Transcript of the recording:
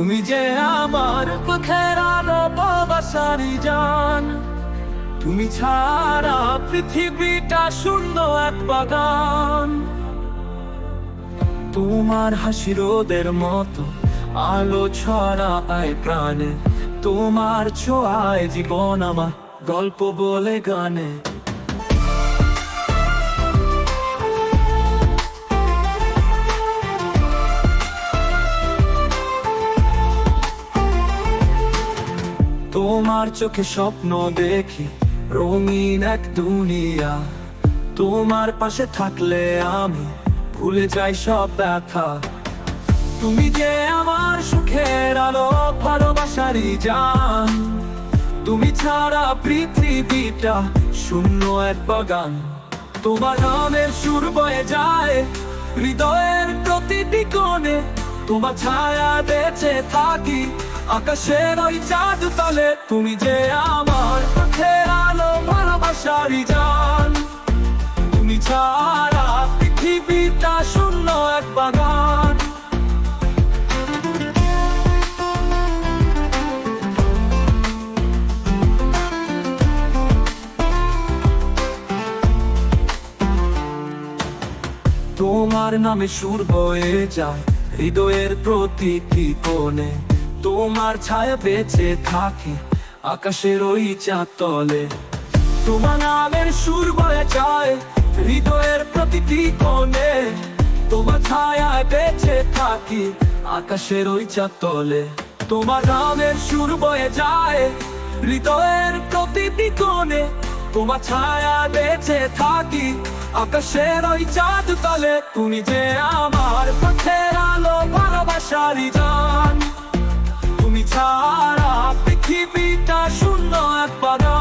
তুমি যে আমার পথের আলো বাবাসারি জান, তুমি ছাড়া পৃথিবীটা শূন্য এক বাগান। তোমার হাসি রোদের মতো আলো ছড়ায় প্রাণে, তোমার ছোঁয়ায় জীবন আমার গল্প বলে গানে। তোমার চোখে স্বপ্ন দেখি, রঙিন এক দুনিয়া। তোমার পাশে থাকলে আমি ভুলে যাই সব ব্যথা। তুমি যে আমার সুখের আলো, ভালোবাসারই যান তুমি ছাড়া পৃথিবীটা শূন্য এক বাগান। তোমার নামের সুর বয়ে যায়, হৃদয়ের প্রতিটি কোণে। তোমার ছায়া বেঁচে থাকি আকাশের ওই চাঁদ তলে তুমি যে আমার পথের আলো ভালোবাসারই জান তুমি ছাড়া পৃথিবীটা শূন্য এক বাগান। তোমার নামে সুর বয়ে যায়, হৃদয়ের প্রতিটি কোণে। তোমার ছায়া বেঁচে থাকে আকাশের ওই চাঁদ তলে তোমার নামের সুর বয়ে যায় হৃদয়ের প্রতিটি কোণে। তোমার ছায়া বেঁচে থাকি আকাশের ওই চাঁদ তলে তোমার নামের সুর বয়ে যায় হৃদয়ের প্রতিটি কোণে। তোমার ছায়া বেঁচে থাকি আকাশের ওই চাঁদ তলে তুমি যে আমার পথের আলো, ভালোবাসারি জান at bottom.